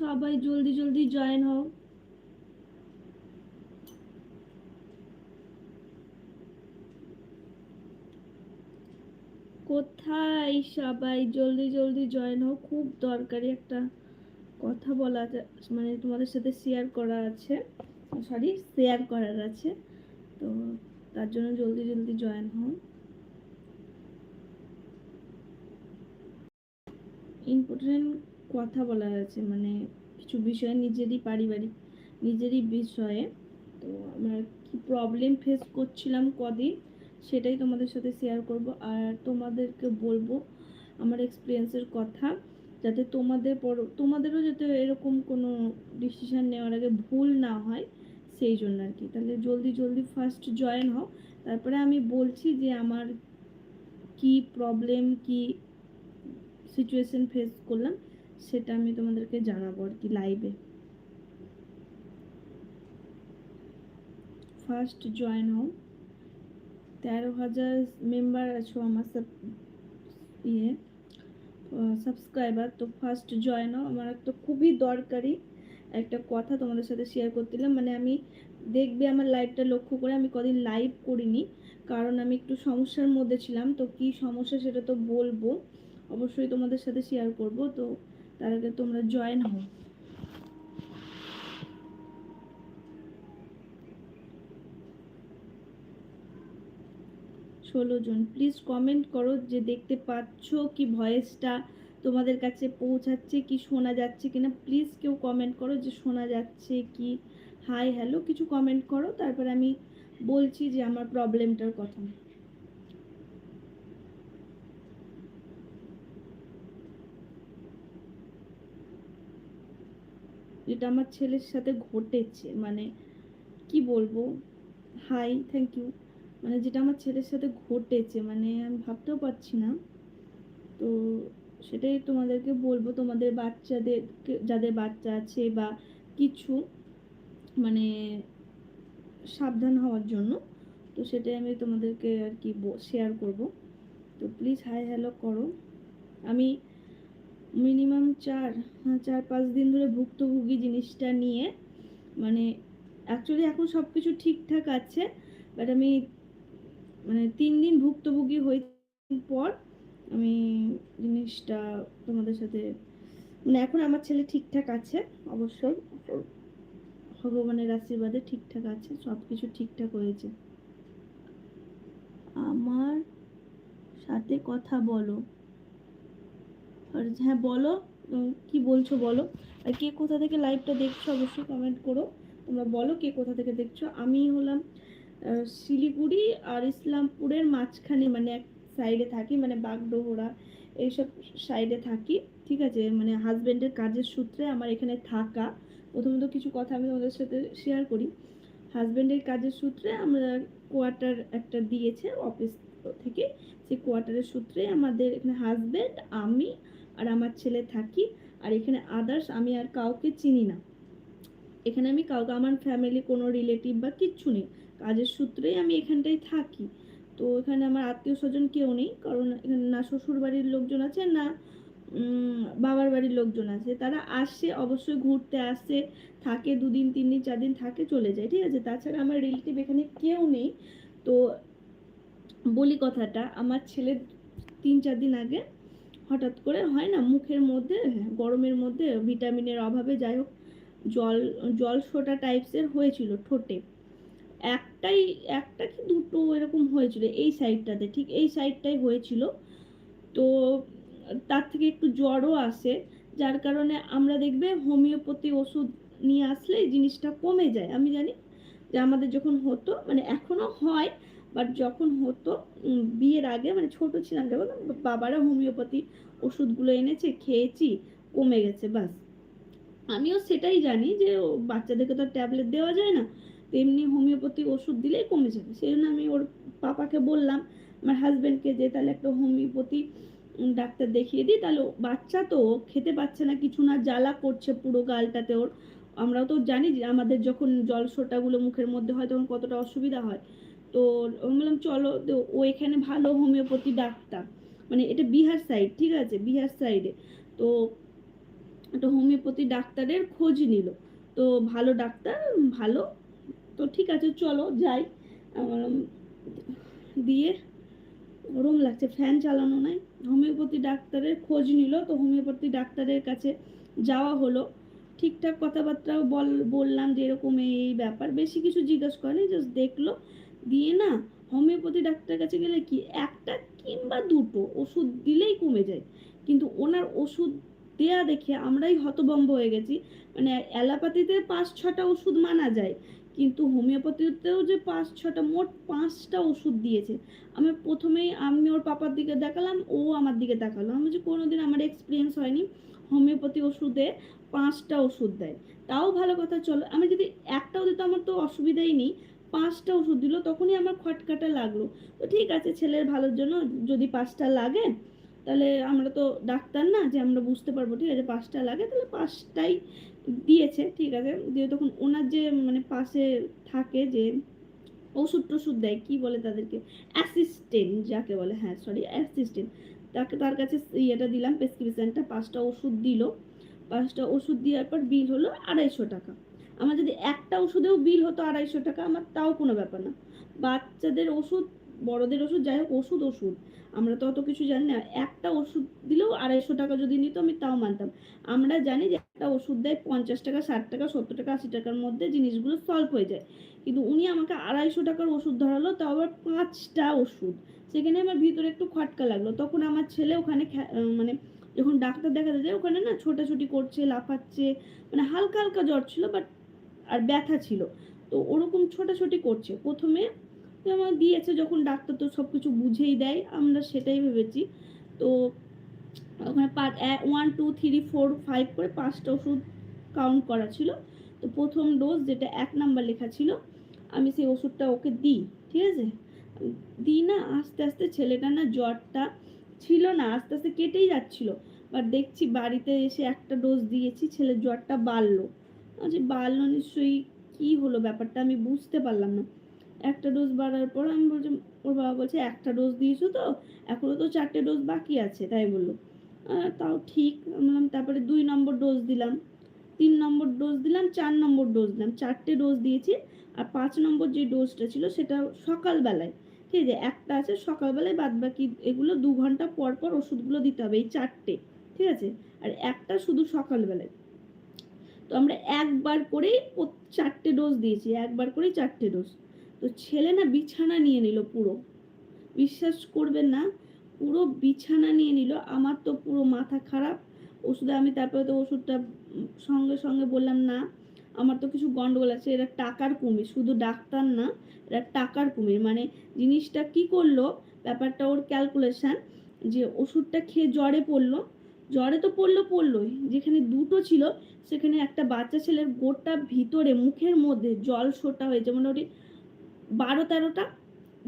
সবাই জলদি জলদি জয়েন হও। কোথায় সবাই জলদি জলদি জয়েন হও? খুব দরকারি একটা কথা বলা মানে তোমাদের সাথে শেয়ার করা আছে। সরি শেয়ার করার আছে। তো তার জন্য জলদি জলদি জয়েন হও। ইম্পর্টেন্ট কথা বলার আছে মানে কিছু বিষয়ে নিজেরই পারিবারিক, নিজেরই বিষয়ে। তো আমার কি প্রবলেম ফেস করছিলাম কদিন, সেটাই তোমাদের সাথে শেয়ার করব। আর তোমাদেরকে বলব আমার এক্সপিরিয়েন্সের কথা, যাতে তোমাদের পর, তোমাদেরও যাতে এরকম কোনো ডিসিশন নেওয়ার আগে ভুল না হয়, সেই জন্য আর কি। তাহলে জলদি জলদি ফার্স্ট জয়েন হও। তারপরে আমি বলছি যে আমার কি প্রবলেম কি সিচুয়েশন ফেস করলাম। সেটা আমি তোমাদেরকে জানাব আর কি লাইভে ফার্স্ট জয়েন হও। তেরো হাজার মেম্বার আছো আমার সব ইয়ে সাবস্ক্রাইবার তো ফার্স্ট জয়েন হও। আমার একটা খুবই দরকারি একটা কথা তোমাদের সাথে শেয়ার করছিলাম মানে আমি দেখবে আমার লাইভটা লক্ষ্য করে আমি কদিন লাইভ করিনি, কারণ আমি একটু সমস্যার মধ্যে ছিলাম। তো কি সমস্যা সেটা তো বলব। অবশ্যই তোমাদের সাথে শেয়ার করব। তো আগে তোমরা জয়েন হও। ষোলো জন প্লিজ কমেন্ট করো যে দেখতে পাচ্ছ কি ভয়েসটা তোমাদের কাছে পৌঁছাচ্ছে, কি শোনা যাচ্ছে কিনা। প্লিজ কেউ কমেন্ট করো যে শোনা যাচ্ছে কি। হাই হ্যালো কিছু কমেন্ট করো, তারপর আমি বলছি যে আমার প্রবলেমটার কথা। যেটা আমার ছেলের সাথে ঘটেছে মানে কি বলব? হাই থ্যাংক ইউ মানে যেটা আমার ছেলের সাথে ঘটেছে মানে আমি ভাবতেও পারছি না। তো সেটাই তোমাদেরকে বলব, তোমাদের বাচ্চাদের যাদের বাচ্চা আছে বা কিছু মানে সাবধান হওয়ার জন্য, তো সেটাই আমি তোমাদেরকে আর কি শেয়ার করব। তো প্লিজ হাই হ্যালো করো। আমি মিনিমাম চার হ্যাঁ, চার পাঁচ দিন ধরে ভুক্তভোগী জিনিসটা নিয়ে মানে অ্যাকচুয়ালি এখন সব কিছু ঠিকঠাক আছে বাট আমি মানে তিন দিন ভুক্তভোগী হই পর আমি জিনিসটা তোমাদের সাথে মানে এখন আমার ছেলে ঠিকঠাক আছে অবশ্যই। ভগবানের আশীর্বাদে ঠিকঠাক আছে সব কিছু ঠিকঠাক হয়েছে। আমার সাথে কথা বলো। আর হ্যাঁ বলো কি বলছো বলো? আর কে কোথা থেকে লাইভটা দেখছ অবশ্যই কমেন্ট করো। তোমরা বলো কে কোথা থেকে দেখছ। আমি হলাম শিলিগুড়ি আর ইসলামপুরের মাঝখানে মানে এক সাইডে থাকি মানে বাগডোহরা এইসব সাইডে থাকি, ঠিক আছে? মানে হাজবেন্ডের কাজের সূত্রে আমার এখানে থাকা। প্রথমত কিছু কথা আমি তোমাদের সাথে শেয়ার করি। হাজবেন্ডের কাজের সূত্রে আমরা কোয়ার্টার একটা দিয়েছে অফিস থেকে। সেই কোয়ার্টারের সূত্রে আমাদের এখানে হাজবেন্ড আমি আর আমার ছেলে থাকি, আর এখানে আদার্স আমি আর কাউকে চিনি না। এখানে আমি কাউকে, আমার ফ্যামিলি কোনো রিলেটিভ বা কিচ্ছু নেই। কাজের সূত্রেই আমি এখানটায় থাকি। তো এখানে আমার আত্মীয় স্বজন কেউ নেই, কারণ এখানে না শ্বশুর বাড়ির লোকজন আছে, না বাবার বাড়ির লোকজন আছে। তারা আসে, অবশ্যই ঘুরতে আসে, থাকে, দুদিন, তিন দিন, চার দিন থাকে, চলে যায়, ঠিক আছে? তাছাড়া আমার রিলেটিভ এখানে কেউ নেই। তো বলি কথাটা, আমার ছেলে তিন, চার দিন আগে হঠাৎ করে হয় না? মুখের মধ্যে গরমের মধ্যে ভিটামিনের অভাবে যাই হোক, জল জল সোটা টাইপসের হয়েছিল ঠোঁটে। একটাই, একটা কি দুটো এরকম হয়েছিল এই সাইডটাতে ঠিক এই সাইডটাই হয়েছিল। তো তার থেকে একটু জ্বরও আসে, যার কারণে আমরা দেখবে হোমিওপ্যাথি ওষুধ নিয়ে আসলে জিনিসটা কমে যায়। আমি জানি যে আমাদের যখন হতো মানে এখনও হয় বাট যখন হতো বিয়ের আগে মানে ছোট ছিলাম, যখন বাবারা হোমিওপ্যাথি ওষুধগুলো এনেছে, খেয়েছি, কমে গেছে, বাস। আমিও সেটাই জানি যে বাচ্চাদেরকে তো ট্যাবলেট দেওয়া যায় না। তেমনি হোমিওপ্যাথি ওষুধ দিলেই কমে যাবে। সেই জন্য আমি ওর পাপাকে বললাম, আমার হাজব্যান্ডকে যে, তাহলে একটা হোমিওপ্যাথি ডাক্তার দেখিয়ে দিই। তাহলে বাচ্চা তো খেতে পাচ্ছে না, কিছু না, জ্বালা করছে পুরো গালটাতে ওর। আমরাও তো জানি যে, আমাদের যখন জল সোটাগুলো মুখের মধ্যে হয়, তখন কতটা অসুবিধা হয়। তো আমি বললাম, চলো, তো ও এখানে ভালো হোমিওপ্যাথি ডাক্তার। মানে এটা বিহার সাইড ঠিক আছে? বিহার সাইডে তো একটা হোমিওপ্যাথি ডাক্তারের খোঁজ নিল। তো ভালো ডাক্তার, ভালো। তো ঠিক আছে, চলো, যাই। দিয়ে গরম লাগছে ফ্যান চালানো নাই। হোমিওপ্যাথি ডাক্তারের খোঁজ নিল, তো হোমিওপ্যাথি ডাক্তারের কাছে যাওয়া হলো। ঠিকঠাক কথাবার্তাও বল, বললাম যে এরকম এই ব্যাপার। বেশি কিছু জিজ্ঞেস করেনি জাস্ট দেখল। দিয়ে না হোমিওপ্যাথি ডাক্তারের কাছে গেলে কি, একটা কিংবা দুটো ওষুধ দিলেই কমে যায়। কিন্তু ওনার ওষুধ দেয়া দেখে আমরাই হতভম্ব হয়ে গেছি। মানে অ্যালোপ্যাথিতে পাঁচ, ছটা ওষুধ মানা যায়, কিন্তু হোমিওপ্যাথিতেও যে পাঁচ, ছটা, মোট পাঁচটা ওষুধ দিয়েছে। আমি প্রথমেই আমি ওর পাপার দিকে দেখালাম, ও আমার দিকে দেখাল। আমি যে কোনোদিন আমার এক্সপিরিয়েন্স হয়নি। হোমিওপ্যাথি ওষুধে পাঁচটা ওষুধ দেয়। তাও ভালো কথা, চলো। আমি যদি একটাও দিত আমার তো অসুবিধাই নেই। পাঁচটা ওষুধ দিল, তখনই আমার খটকাটা লাগল। তো ঠিক আছে, ছেলের ভালোর জন্য যদি পাঁচটা লাগে, তাহলে আমরা তো ডাক্তার না, যে আমরা বুঝতে পারব, ঠিক আছে, পাঁচটা লাগে, তাহলে পাঁচটাই দিয়েছে, ঠিক আছে। দিয়ে তখন ওনার যে মানে পাশে থাকে যে ওষুধ টষুধ দেয়, কী বলে তাদেরকে? অ্যাসিস্ট্যান্ট যাকে বলে হ্যাঁ সরি অ্যাসিস্ট্যান্ট তাকে, তার কাছে ইয়েটা দিলাম, প্রেসক্রিপশনটা, পাঁচটা ওষুধ দিল। পাঁচটা ওষুধ দেওয়ার পর বিল হলো আড়াইশো টাকা। আমার যদি একটা ওষুধেও বিল হতো আড়াইশো টাকা, আমার তাও কোনো ব্যাপার না। বাচ্চাদের ওষুধ, বড়দের ওষুধ, যাই হোক, ওষুধ ওষুধ। আমরা তো অত কিছু জানি না। একটা ওষুধ দিলেও আড়াইশো টাকা যদি নিত, আমি তাও মানতাম। আমরা জানি যে একটা ওষুধ দেয় পঞ্চাশ টাকা, ষাট টাকা, সত্তর টাকা, আশি টাকার মধ্যে জিনিসগুলো সলভ হয়ে যায়। কিন্তু উনি আমাকে আড়াইশো টাকার ওষুধ ধরালো, তাও আবার পাঁচটা ওষুধ। সেখানে আমার ভিতরে একটু খটকা লাগল। তখন আমার ছেলে ওখানে মানে যখন ডাক্তার দেখাতে যায়, ওখানে না ছোটাছুটি করছে, লাফাচ্ছে মানে হালকা হালকা জ্বর ছিল বাট আর ব্যথা ছিল। তো ওরকম ছোটাছুটি করছে। প্রথমে আমার দিয়েছে যখন ডাক্তার তো সব কিছু বুঝেই দেয়, আমরা সেটাই ভেবেছি। তো ওখানে পাঁচ one two three four five করে পাঁচটা ওষুধ কাউন্ট করা ছিল। তো প্রথম ডোজ যেটা এক নাম্বার লেখা ছিল, আমি সেই ওষুধটা ওকে দিই, ঠিক আছে? দিই না, আস্তে আস্তে ছেলেটা না জ্বরটা ছিল না, আস্তে আস্তে কেটেই যাচ্ছিল। বাট দেখছি বাড়িতে এসে একটা ডোজ দিয়েছি, ছেলের জ্বরটা বাড়লো। আচ্ছা বাড়লো নিশ্চয়ই কী হলো ব্যাপারটা আমি বুঝতে পারলাম না। একটা ডোজ বাড়ার পর আমি বলছি, ওর বাবা বলছে, একটা ডোজ দিয়েছ তো? এখনও তো চারটে ডোজ বাকি আছে। তাই বলল। তাও ঠিক বললাম, তারপরে দুই নম্বর ডোজ দিলাম। তিন নম্বর ডোজ দিলাম, চার নম্বর ডোজ দিলাম। চারটে ডোজ দিয়েছি, আর পাঁচ নম্বর যে ডোজটা ছিল সেটা সকালবেলায়। ঠিক আছে, একটা আছে, সকালবেলায় বাদ বাকি এগুলো দু ঘণ্টা পর পর ওষুধগুলো দিতে হবে, এই চারটে। ঠিক আছে, আর একটা শুধু সকালবেলায়। তো আমরা একবার করেই চারটে ডোজ দিয়েছি, একবার করেই চারটে ডোজ তো ছেলে না বিছানা নিয়ে নিল পুরো। বিশ্বাস করবেন না, পুরো বিছানা নিয়ে নিল। আমার তো পুরো মাথা খারাপ। ওষুধে আমি তারপরে তো ওষুধটা সঙ্গে সঙ্গে বললাম, না, আমার তো কিছু গন্ডগোল আছে। এরা টাকার কুমির। শুধু ডাক্তার না, এরা টাকার কুমির। মানে জিনিসটা কি করল? ব্যাপারটা ওর ক্যালকুলেশান যে ওষুধটা খেয়ে জ্বরে পড়ল। জ্বরে তো পড়ল, পড়লোই। যেখানে দুটো ছিল, সেখানে একটা বাচ্চা ছেলের গোটা ভিতরে, মুখের মধ্যে জল সোটা হয়েছে। মোটামুটি বারো তেরোটা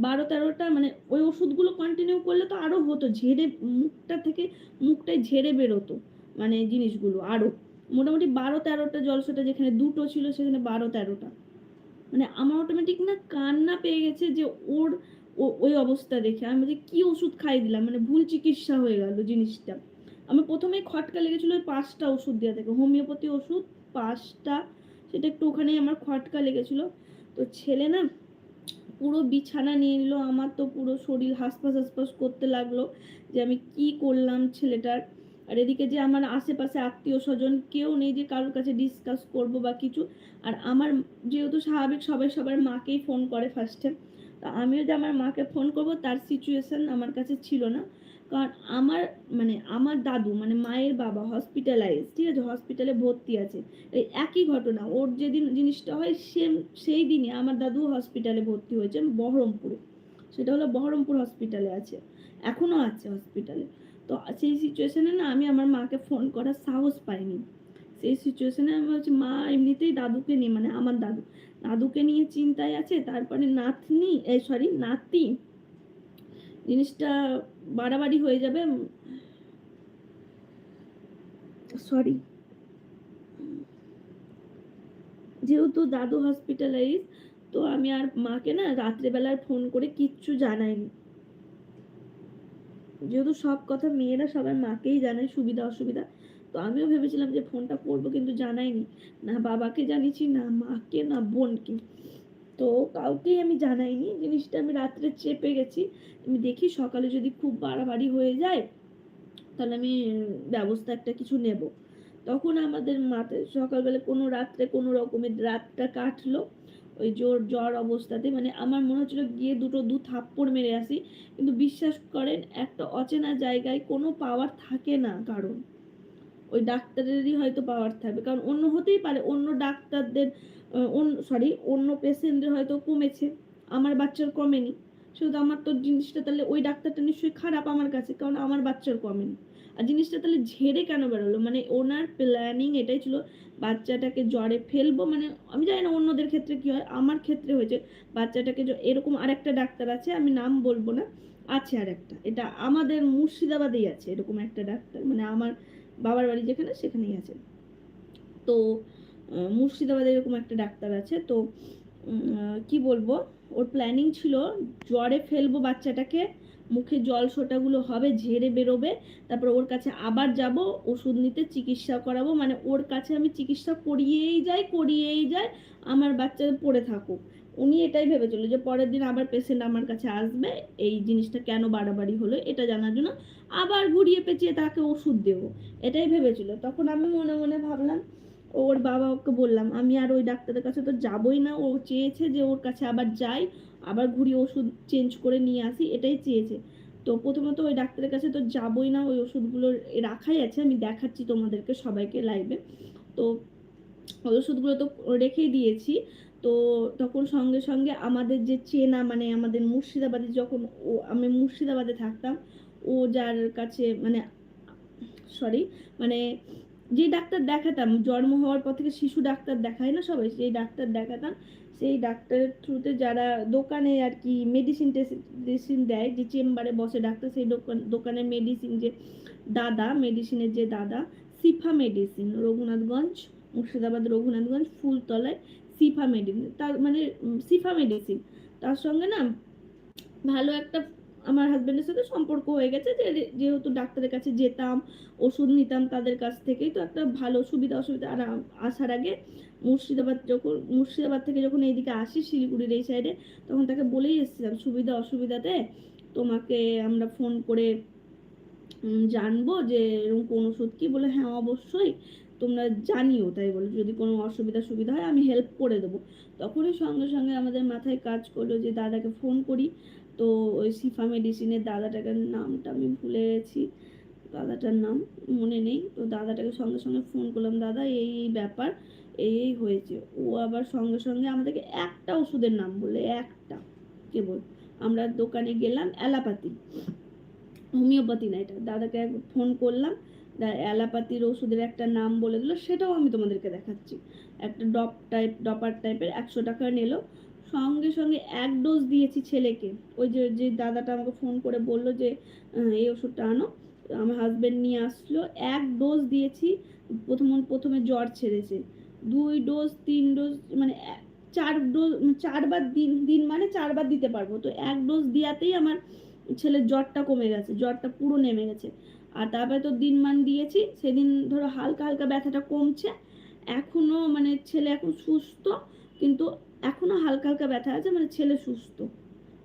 বারো তেরোটা মানে ওই ওষুধগুলো কন্টিনিউ করলে তো আরও হতো, ঝেড়ে মুখটা থেকে মুখটাই ঝেড়ে বেরোতো মানে জিনিসগুলো আরও মোটামুটি বারো তেরোটা জলসোটা যেখানে দুটো ছিল, সেখানে বারো তেরোটা। মানে আমার অটোমেটিক না কান্না পেয়ে গেছে যে ওর ওই অবস্থা দেখে। আমি যে কি ওষুধ খাই দিলাম? মানে ভুল চিকিৎসা হয়ে গেল জিনিসটা। আমার প্রথমেই খটকা লেগেছিল ওই পাঁচটা ওষুধ দেওয়া থেকে। হোমিওপ্যাথি ওষুধ, পাঁচটা, সেটা একটু ওখানেই আমার খটকা লেগেছিল। তো ছেলে না পুরো বিছানা নিয়ে নিল, আমার তো পুরো শরীর হাসপাস হাসপাস করতে লাগল যে আমি কি করলাম ছেলেটার। আর এদিকে যে আমার আশেপাশে আত্মীয় স্বজন কেউ নেই যে কারোর কাছে ডিসকাস করব বা কিছু। আর আমার যেহেতু স্বাভাবিক সবাই সবার মাকেই ফোন করে ফার্স্টে তা আমিও যে আমার মাকে ফোন করব, তার সিচুয়েশন আমার কাছে ছিল না। কারণ আমার মানে আমার দাদু মানে মায়ের বাবা হসপিটালাইজ ঠিক আছে? হসপিটালে ভর্তি আছে। এই একই ঘটনা, ওর যেদিন জিনিসটা হয় সেম সেই দিনই আমার দাদু হসপিটালে ভর্তি হয়েছে বহরমপুরে। সেটা হলো বহরমপুর হসপিটালে আছে এখনও আছে হসপিটালে তো সেই সিচুয়েশানে না আমি আমার মাকে ফোন করার সাহস পাইনি। সেই সিচুয়েশানে আমি বলছি, মা, এমনিতেই দাদুকে নিয়ে মানে আমার দাদু, দাদুকে নিয়ে চিন্তায় আছে, তারপরে নাতনি এই সরি নাতি জিনিসটা বাড়াবাড়ি হয়ে যাবে সরি যেহেতু দাদু হসপিটালাইজ তো আমি আর মাকে না রাত্রেবেলার ফোন করে কিচ্ছু জানাইনি। যেহেতু সব কথা মেয়েরা সবার মাকেই জানায়, সুবিধা অসুবিধা, তো আমিও ভেবেছিলাম যে ফোনটা করব কিন্তু জানাইনি। না বাবাকে জানিয়েছি, না মাকে, না বোনকে। তো কাউকেই আমি জানাইনি, জিনিসটা আমি রাত্রে চেপে গেছি। আমি দেখি সকালে যদি খুব বাড়াবাড়ি হয়ে যায়, তাহলে আমি ব্যবস্থা একটা কিছু নেব। তখন আমাদের মাথায় সকালবেলা কোনো রাত্রে কোনো রকমের রাতটা কাটলো। ওই জোর জ্বর অবস্থাতে মানে আমার মনে হচ্ছিল গিয়ে দুটো দু থাপ্পড় মেরে আসি। কিন্তু বিশ্বাস করেন, একটা অচেনা জায়গায় কোনো পাওয়ার থাকে না কারণ ওই ডাক্তারেরই হয়তো পাওয়ার থাকবে। কারণ অন্য হতেই পারে, অন্য ডাক্তারদের অন্য সরি অন্য পেশেন্টদের হয়তো কমেছে। আমার বাচ্চার কমেনি। শুধু আমার তো জিনিসটা তাহলে ওই ডাক্তারটা নিশ্চয়ই খারাপ আমার কাছে, কারণ আমার বাচ্চার কমেনি। আর জিনিসটা তাহলে ঝেড়ে কেন বেরোলো? মানে ওনার প্ল্যানিং এটাই ছিল, বাচ্চাটাকে জ্বরে ফেলব মানে আমি জানি না অন্যদের ক্ষেত্রে কি হয়, আমার ক্ষেত্রে হয়েছে, বাচ্চাটাকে এরকম আরেকটা ডাক্তার আছে, আমি নাম বলব না, আছে আর একটা এটা আমাদের মুর্শিদাবাদেই আছে, এরকম একটা ডাক্তার মানে আমার বাবার বাড়ি যেখানে, সেখানেই আছে। তো মুর্শিদাবাদে এরকম একটা ডাক্তার আছে। তো কি বলব? ওর প্ল্যানিং ছিল জ্বরে ফেলব বাচ্চাটাকে, মুখে জল সোটাগুলো হবে, ঝেড়ে বেরোবে, তারপর ওর কাছে আবার যাব, ওষুধ নিতে চিকিৎসা করাবো। মানে ওর কাছে আমি চিকিৎসা করিয়েই যাই করিয়েই যাই, আমার বাচ্চা পড়ে থাকুক। উনি এটাই ভেবেছিল যে পরের দিন আবার পেশেন্ট আমার কাছে আসবে, এই জিনিসটা কেন বাড়াবাড়ি হলো এটা জানার জন্য আবার ঘুরিয়ে পেঁচিয়ে তাকে ওষুধ দেবো। এটাই ভেবেছিল। তখন আমি মনে মনে ভাবলাম, ওর বাবা ওকে বললাম, আমি আর ওই ডাক্তারের কাছে তো যাবই না। ও চেয়েছে যে ওর কাছে আবার যাই, আবার ঘুরিয়ে ওষুধ চেঞ্জ করে নিয়ে আসি। এটাই চেয়েছে। তো প্রথমত ওই ডাক্তারের কাছে তো যাবই না। ওই ওষুধগুলো রাখাই আছে। আমি দেখাচ্ছি তোমাদেরকে সবাইকে লাইভে তো ওই ওষুধগুলো তো রেখেই দিয়েছি। তো তখন সঙ্গে সঙ্গে আমাদের যে চেনা মানে আমাদের মুর্শিদাবাদে যখন ও, আমি মুর্শিদাবাদে থাকতাম, ও যার কাছে মানে সরি মানে যে ডাক্তার দেখাতাম, জন্ম হওয়ার পর থেকে শিশু ডাক্তার দেখায় না সবাই, সেই ডাক্তার দেখাতাম। সেই ডাক্তারের থ্রুতে যারা দোকানে আর কি মেডিসিন টেডিসিন দেয়, যে চেম্বারে বসে ডাক্তার, সেই দোকান, দোকানের মেডিসিন যে দাদা মেডিসিনের যে দাদা, সিফা মেডিসিন রঘুনাথগঞ্জ, মুর্শিদাবাদ রঘুনাথগঞ্জ, ফুলতলায় সিফা মেডিসিন তার মানে সিফা মেডিসিন তার সঙ্গে না, ভালো একটা, আমার হাজব্যান্ডের সাথে সম্পর্ক হয়ে গেছে যে যেহেতু ডাক্তারের কাছে যেতাম, ওষুধ নিতাম তাদের কাছ থেকেই, তো একটা ভালো সুবিধা অসুবিধা, আর আসার আগে মুর্শিদাবাদ যখন, মুর্শিদাবাদ থেকে যখন এইদিকে আসি, শিলিগুড়ির এই সাইডে তখন তাকে বলেই এসেছিলাম, সুবিধা, অসুবিধাতে তোমাকে আমরা ফোন করে জানব যে এরকম কোন ওষুধ কি? বলে হ্যাঁ অবশ্যই। তোমরা জানিও, তাই বলে। যদি কোনো অসুবিধা সুবিধা হয়, আমি হেল্প করে দেবো। তখনই সঙ্গে সঙ্গে আমাদের মাথায় কাজ করল যে, দাদাকে ফোন করি। তো ওই সিফা মেডিসিনের দাদাটাকে নামটা আমি ভুলে গেছি। দাদাটার নাম মনে নেই। তো দাদাটাকে সঙ্গে সঙ্গে ফোন করলাম, দাদা, এই এই ব্যাপার, এই এই হয়েছে। ও আবার সঙ্গে সঙ্গে আমাদেরকে একটা ওষুধের নাম বললে, একটা কেবল। আমরা দোকানে গেলাম অ্যালাপাতি হোমিওপ্যাথি না এটা। দাদাকে ফোন করলাম। অ্যালাপাতির ওষুধের একটা নাম বলে দিল, সেটাও আমি তোমাদেরকে দেখাচ্ছি। একটা ডপ টাইপ, ডপার টাইপের একশো টাকা নিল। সঙ্গে সঙ্গে এক ডোজ দিয়েছি ছেলেকে। ওই যে যে দাদাটা আমাকে ফোন করে বলল যে এই ওষুধটা আনো। আমার হাজবেন্ড নিয়ে আসলো। এক ডোজ দিয়েছি, প্রথম, প্রথমে জ্বর ছেড়েছে। দুই ডোজ, তিন ডোজ মানে চার ডোজ চারবার দিন দিন মানে চারবার দিতে পারব। তো এক ডোজ দিয়াতেই আমার ছেলের জ্বরটা কমে গেছে, জ্বরটা পুরো নেমে গেছে। আর তারপরে তো দিন মান দিয়েছি, সেদিন ধরো হালকা হালকা ব্যথাটা কমছে। এখনও মানে ছেলে এখন সুস্থ, কিন্তু এখনও হালকা হালকা ব্যথা আছে মানে ছেলে সুস্থ।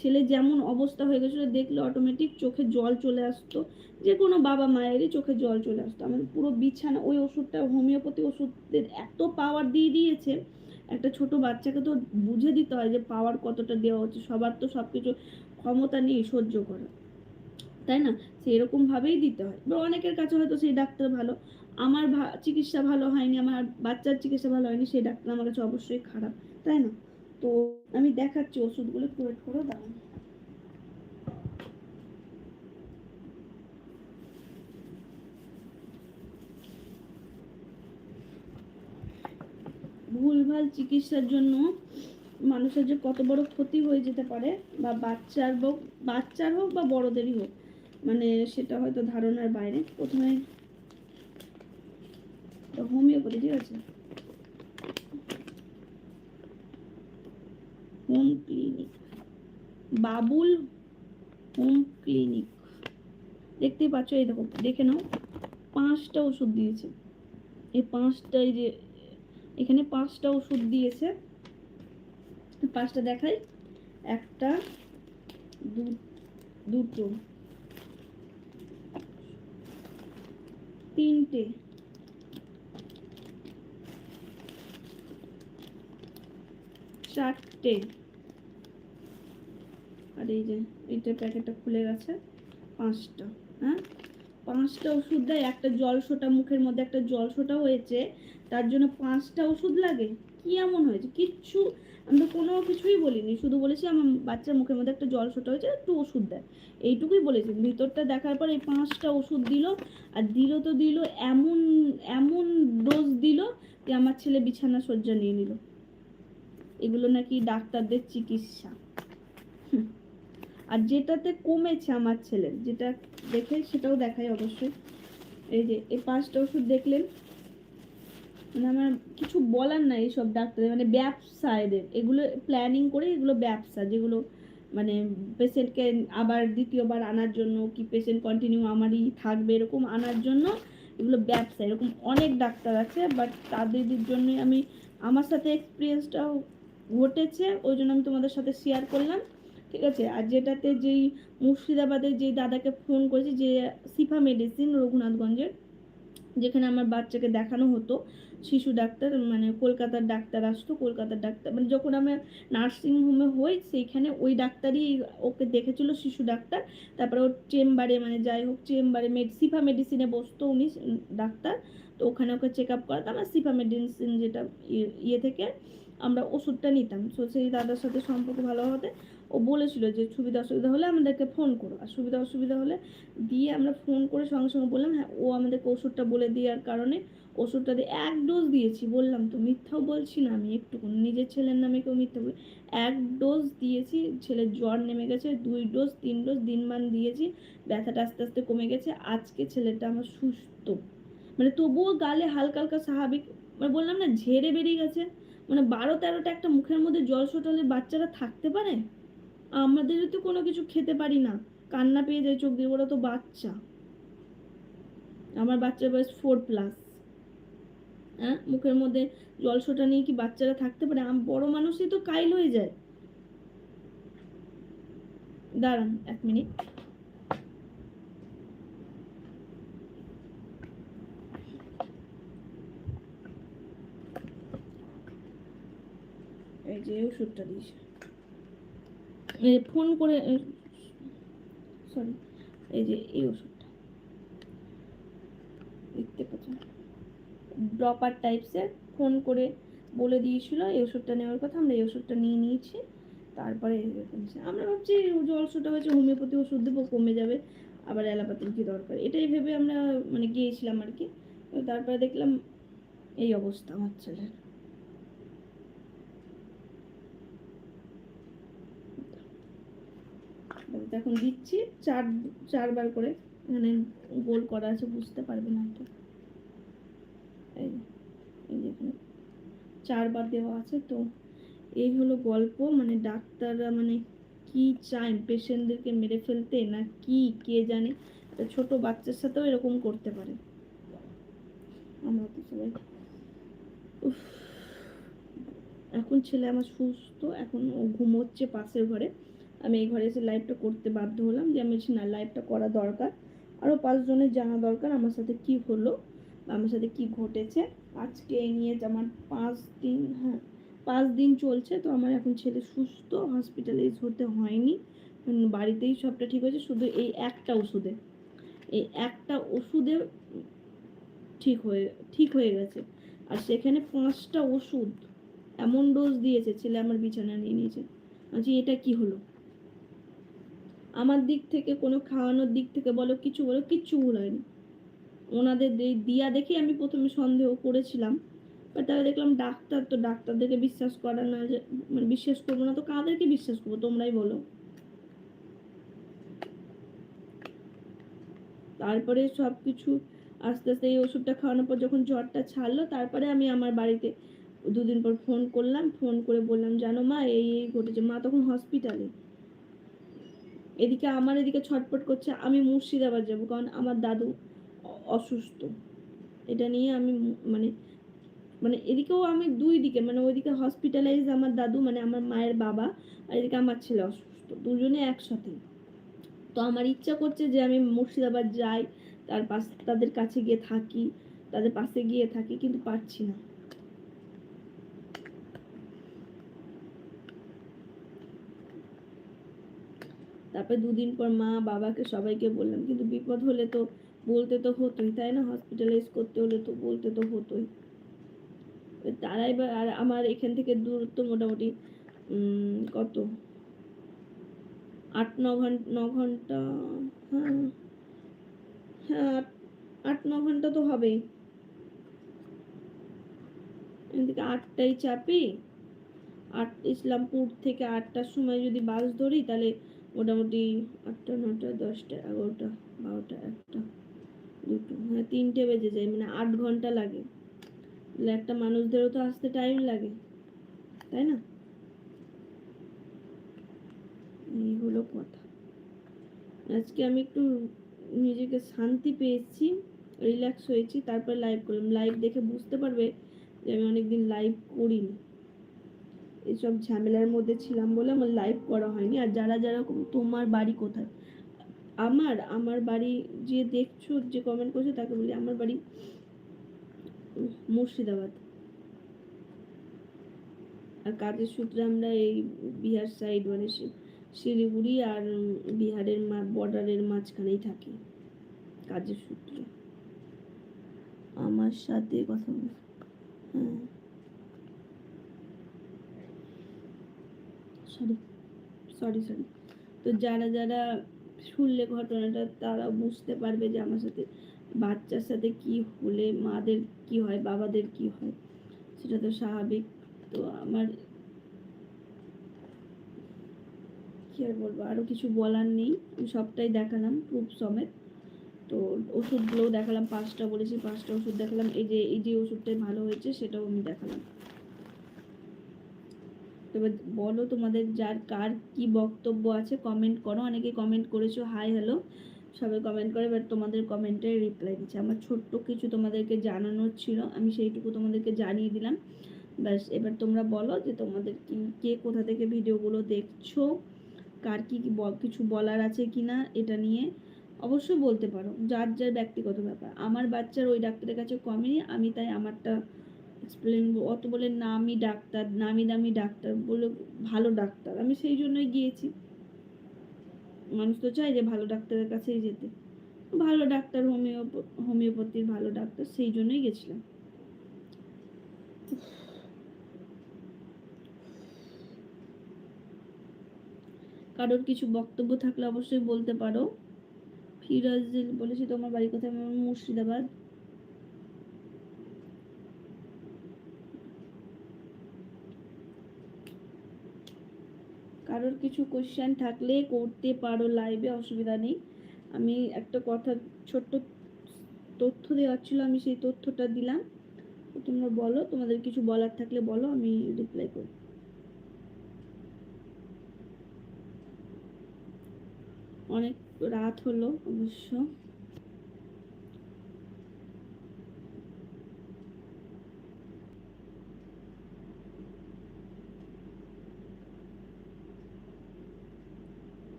ছেলে যেমন অবস্থা হয়ে গেছিল, দেখলে অটোমেটিক চোখে জল চলে আসতো। যে কোনো বাবা মায়েরই চোখে জল চলে আসতো। আমাদের পুরো বিছানা, ওই ওষুধটা, হোমিওপ্যাথি ওষুধের এত পাওয়ার দিয়ে দিয়েছে। একটা ছোট বাচ্চাকে তো বুঝে দিতে হয় যে পাওয়ার কতটা দেওয়া হচ্ছে। সবার তো সব কিছু ক্ষমতা নেই সহ্য করা তাই না? সেরকম ভাবেই দিতে হয়। এবার অনেকের কাছে হয়তো সেই ডাক্তার ভালো। আমার চিকিৎসা ভালো হয়নি, আমার বাচ্চার চিকিৎসা ভালো হয়নি, সেই ডাক্তার আমার কাছে অবশ্যই খারাপ, তাই না? তো আমি দেখাচ্ছি ওষুধগুলো কুয়েট করে দাঁড়ান। ভুলভাল চিকিৎসার জন্য মানুষের যে কত বড় ক্ষতি হয়ে যেতে পারে, বা বাচ্চার হোক বাচ্চার হোক বা বড়দেরই হোক মানে সেটা হয়তো ধারণার বাইরে। প্রথমে হোমিওপ্যাথি, ঠিক আছে? Home clinic. Babul home clinic. দেখতেই পাচ্ছ, এই দেখো, দেখে নাও, পাঁচটা ওষুধ দিয়েছে। এই পাঁচটা এই যে, এখানে পাঁচটা ওষুধ দিয়েছে। পাঁচটা দেখাই। একটা দুটো। তিনটে। চারটে। আর এই যে, এইটা প্যাকেটটা খুলে গেছে, পাঁচটা হ্যাঁ? পাঁচটা ওষুধ দেয়, একটা জল জলসোটা মুখের মধ্যে একটা জল জলসোটা হয়েছে, তার জন্য পাঁচটা ওষুধ লাগে? কি এমন হয়েছে? কিচ্ছু, আমি তো কোনো কিছুই বলিনি। শুধু বলেছি আমার বাচ্চার মুখের মধ্যে একটা জল জলসোটা হয়েছে, একটু ওষুধ দেয়। এইটুকুই বলেছি। ভিতরটা দেখার পর এই পাঁচটা ওষুধ দিল, আর দিল তো দিল, এমন এমন ডোজ দিল যে আমার ছেলে বিছানা শয্যা নিয়ে নিল। এগুলো নাকি ডাক্তারদের চিকিৎসা। আর যেটাতে কমেছে আমার ছেলের, যেটা দেখে সেটাও দেখায় অবশ্যই। এই যে, এই পাঁচটা ওষুধ দেখলেন। মানে আমার কিছু বলার নাই এইসব ডাক্তারের মানে ব্যবসা এদের। এগুলো প্ল্যানিং করে এগুলো ব্যবসা, যেগুলো মানে পেশেন্টকে আবার দ্বিতীয়বার আনার জন্য কি পেশেন্ট কন্টিনিউ আমারই থাকবে এরকম আনার জন্য এগুলো ব্যবসা। এরকম অনেক ডাক্তার আছে বাট তাদের জন্যই আমি, আমার সাথে এক্সপিরিয়েন্সটাও ঘটেছে, ওই জন্য আমি তোমাদের সাথে শেয়ার করলাম। ঠিক আছে? আর যেটাতে যেই মুর্শিদাবাদের যেই দাদাকে ফোন করেছি, যে সিফা মেডিসিন রঘুনাথগঞ্জের, যেখানে আমার বাচ্চাকে দেখানো হতো শিশু ডাক্তার মানে কলকাতার ডাক্তার আসতো, কলকাতার ডাক্তার মানে যখন আমার নার্সিং হোমে হই, সেইখানে ওই ডাক্তারই ওকে দেখেছিল শিশু ডাক্তার, তারপরে ওর চেম্বারে মানে যাই হোক চেম্বারে মেড সিফা মেডিসিনে বসতো উনি ডাক্তার, তো ওখানে ওকে চেক আপ করাতাম, আর সিফা মেডিসিন যেটা, ইয়ে- ইয়ে থেকে আমরা ওষুধটা নিতাম। তো সেই দাদার সাথে সম্পর্ক ভালো হতে ও বলেছিল যে সুবিধা অসুবিধা হলে আমাদেরকে ফোন করো। আর সুবিধা অসুবিধা হলে দিয়ে আমরা ফোন করে সঙ্গে সঙ্গে বললাম হ্যাঁ ও আমাদেরকে ওষুধটা বলে দেওয়ার কারণে ওষুধটা দিয়ে এক ডোজ দিয়েছি। বললাম, তো মিথ্যাও বলছি না, আমি একটু নিজের ছেলের নামে কেউ মিথ্যা বলি এক ডোজ দিয়েছি, ছেলের জ্বর নেমে গেছে, দুই ডোজ তিন ডোজ দিন দিনমান দিয়েছি, ব্যথাটা আস্তে আস্তে কমে গেছে, আজকে ছেলেটা আমার সুস্থ। মানে তবুও গালে হালকা হালকা স্বাভাবিক মানে বললাম না, ঝেড়ে বেরিয়ে গেছে। মানে বারো তেরোটা একটা মুখের মধ্যে জল হলে বাচ্চারা থাকতে পারে? আমাদেরও তো কোনো কিছু খেতে পারি না। কান্না পেয়ে যায় চোখ দিয়ে, ওরা তো বাচ্চা। আমার বাচ্চার বয়স ফোর প্লাস হ্যাঁ মুখের মধ্যে জলসোটা নিয়ে কি বাচ্চারা থাকতে পারে? বড় মানুষই তো কাইল হয়ে যায়। দাঁড়ান, এক মিনিট। এই যে ওষুধটা দিয়েছে। ফোন করে সরি এই যে এই ওষুধটা। দেখতে পাচ্ছেন? ড্রপার টাইপসের ফোন করে বলে দিয়েছিল, এই ওষুধটা নেওয়ার কথা, আমরা এই ওষুধটা নিয়ে নিয়েছি। তারপরে আমরা ভাবছি জল ওষুধটা হয়েছে, হোমিওপ্যাথি ওষুধ দেবো, কমে যাবে, আবার অ্যালোপ্যাথির কি দরকার? এটাই ভেবে আমরা মানে গিয়েছিলাম আর কি। তারপরে দেখলাম এই অবস্থা আমার ছেলের তো এখন দিচ্ছি। চার, চারবার করে মানে গোল করা আছে, বুঝতে পারবে না এটা। এই এখানে চারবার দেওয়া আছে, তো এই হলো গল্প। মানে ডাক্তাররা মানে কি চায়? পেশেন্টদেরকে মেরে ফেলতে না কি, কে জানে? ছোট বাচ্চার সাথেও এরকম করতে পারে। আমরা তো সবাই এখন ছেলে আমার সুস্থ, এখন ও ঘুমোচ্ছে পাশের ঘরে। আমি এই ঘরে এসে লাইভটা করতে বাধ্য হলাম যে আমি বলছি, না লাইভটা করা দরকার। আরও পাঁচজনের জানা দরকার আমার সাথে কি হলো বা আমার সাথে কি ঘটেছে। আজকে নিয়ে আমার পাঁচ দিন হ্যাঁ পাঁচ দিন চলছে, তো আমার এখন ছেলে সুস্থ হসপিটালাইজ হতে হয়নি। বাড়িতেই সবটা ঠিক হয়েছে, শুধু এই একটা ওষুধে। এই একটা ওষুধে ঠিক হয়ে ঠিক হয়ে গেছে। আর সেখানে পাঁচটা ওষুধ এমন ডোজ দিয়েছে, ছেলে আমার বিছানা নিয়ে নিয়েছে। আচ্ছা এটা কি হলো? আমার দিক থেকে, কোনো খাওয়ানোর দিক থেকে বলো, কিছু বলো, কিচ্ছু ভুল ওনাদের দিয়া দেখে আমি প্রথমে সন্দেহ করেছিলাম। বাট তারা দেখলাম ডাক্তার, তো ডাক্তারদেরকে বিশ্বাস করা না যে মানে বিশ্বাস করব না, তো কাদেরকে বিশ্বাস করব, তোমরাই বলো। তারপরে সব কিছু আস্তে আস্তে এই ওষুধটা খাওয়ানোর পর যখন জ্বরটা ছাড়লো, তারপরে আমি আমার বাড়িতে দুদিন পর ফোন করলাম ফোন করে বললাম, জানো মা, এই এই ঘটেছে। মা তখন হসপিটালে এদিকে আমার এদিকে ছটপট করছে, আমি মুর্শিদাবাদ যাব, কারণ আমার দাদু অসুস্থ। এটা নিয়ে আমি মানে মানে এদিকেও আমি দুই দিকে মানে ওইদিকে হসপিটালাইজ আমার দাদু মানে আমার মায়ের বাবা, আর এদিকে আমার ছেলে অসুস্থ। দুজনে একসাথে। তো আমার ইচ্ছা করছে যে আমি মুর্শিদাবাদ যাই, তার পাশ, তাদের কাছে গিয়ে থাকি, তাদের পাশে গিয়ে থাকি, কিন্তু পারছি না। তারপরে দুদিন পর মা বাবাকে সবাইকে বললাম, কিন্তু বিপদ হলে তো বলতে তো হতোই, তাই না? হসপিটালাইজ করতে হলে তো বলতে তো হতোই। তারা এবার, আর আমার এখান থেকে দূরত্ব মোটামুটি কত? আট, ন ঘণ্টা ন ঘণ্টা হ্যাঁ হ্যাঁ আট ন ঘণ্টা তো হবেই। এখান থেকে আটটায় চাপি, আট, ইসলামপুর থেকে আটটার সময় যদি বাস ধরি, তাহলে মোটামুটি আটটা, নটা, দশটা, এগারোটা, বারোটা, একটা, দুটো হ্যাঁ তিনটে বেজে যায় মানে আট ঘণ্টা লাগে। একটা মানুষদেরও তো আসতে টাইম লাগে, তাই না? এই হলো কথা। আজকে আমি একটু নিজেকে শান্তি পেয়েছি রিল্যাক্স হয়েছি, তারপর লাইভ করলাম। লাইভ দেখে বুঝতে পারবে যে আমি অনেকদিন লাইভ করিনি। এইসব ঝামেলার মধ্যে ছিলাম বলে আমার লাইভ করা হয়নি। আর যারা যারা তোমার বাড়ি কোথায়? আমার আমার বাড়ি যে দেখছ, যে কমেন্ট করছ, তাকে বলি আমার বাড়ি মুর্শিদাবাদ। আর কাজের সূত্রে আমরা এই বিহার সাইড মানে শিলিগুড়ি আর বিহারের বর্ডারের মাঝখানেই থাকি, কাজের সূত্রে। আমার সাথে কথা হ্যাঁ। সরি সরি তো যারা যারা শুনলে ঘটনাটা, তারা বুঝতে পারবে যে আমার সাথে বাচ্চার সাথে কি হলে, মাদের কি হয়, বাবাদের কি হয়, সেটা তো স্বাভাবিক। তো আমার কি আর বলব? আরও কিছু বলার নেই। আমি সবটাই দেখালাম প্রুফ সমেত। তো ওষুধগুলোও দেখালাম, পাঁচটা বলেছি, পাঁচটা ওষুধ দেখালাম। এই যে এই যে ওষুধটাই ভালো হয়েছে, সেটাও আমি দেখালাম। এবার বলো তোমাদের যার, কার কি বক্তব্য আছে কমেন্ট করো। অনেকে কমেন্ট করেছ হাই হ্যালো সবাই কমেন্ট করে এবার তোমাদের কমেন্টে রিপ্লাই দিচ্ছে। আমার ছোট্ট কিছু তোমাদেরকে জানানোর ছিল, আমি সেইটুকু তোমাদেরকে জানিয়ে দিলাম। ব্যাস, এবার তোমরা বলো যে তোমাদের কি, কে কোথা থেকে ভিডিওগুলো দেখছ, কার কি কিছু বলার আছে কি না এটা নিয়ে অবশ্যই বলতে পারো। যার যার ব্যক্তিগত ব্যাপার। আমার বাচ্চার ওই ডাক্তারের কাছে কমেনি আমি তাই আমারটা অত বলে নামি ডাক্তার নামি দামি ডাক্তার, বলে ভালো ডাক্তার। আমি সেই জন্যই গিয়েছি। মানুষ তো চায় যে ভালো ডাক্তারের কাছেই যেতে। ভালো ডাক্তার, হোমিও, হোমিওপ্যাথির ভালো ডাক্তার, সেই জন্যই গেছিলাম। কারোর কিছু বক্তব্য থাকলে অবশ্যই বলতে পারো। ফিরাজ বলেছি, তোমার বাড়ি কোথায় মুর্শিদাবাদ। কারোর কিছু কোশ্চেন থাকলে করতে পারো লাইভে অসুবিধা নেই। আমি একটা কথা, ছোট্ট তথ্য দেওয়ার ছিল, আমি সেই তথ্যটা দিলাম। তোমরা বলো, তোমাদের কিছু বলার থাকলে বলো, আমি রিপ্লাই করি অনেক রাত হলো অবশ্য।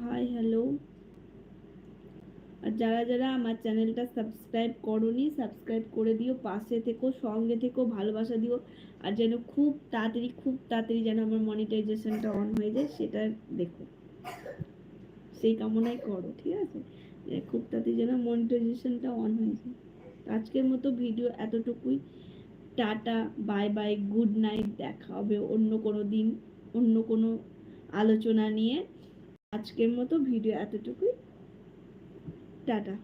হাই হ্যালো আর যারা যারা আমার চ্যানেলটা সাবস্ক্রাইব করনি, সাবস্ক্রাইব করে দিও, পাশে থেকো, সঙ্গে থেকো, ভালোবাসা দিও। আর যেন খুব তাড়াতাড়ি খুব তাড়াতাড়ি যেন আমার মনিটাইজেশনটা অন হয়ে যায়, সেটা দেখো। সেই কামনাই করো, ঠিক আছে? খুব তাড়াতাড়ি যেন মনিটাইজেশনটা অন হয়ে যায়। আজকের মতো ভিডিও এতটুকুই। Tata bye bye good night দেখা হবে অন্য কোনো দিন, অন্য কোনো আলোচনা নিয়ে। আজকের মতো ভিডিও এতটুকুই। টাটা।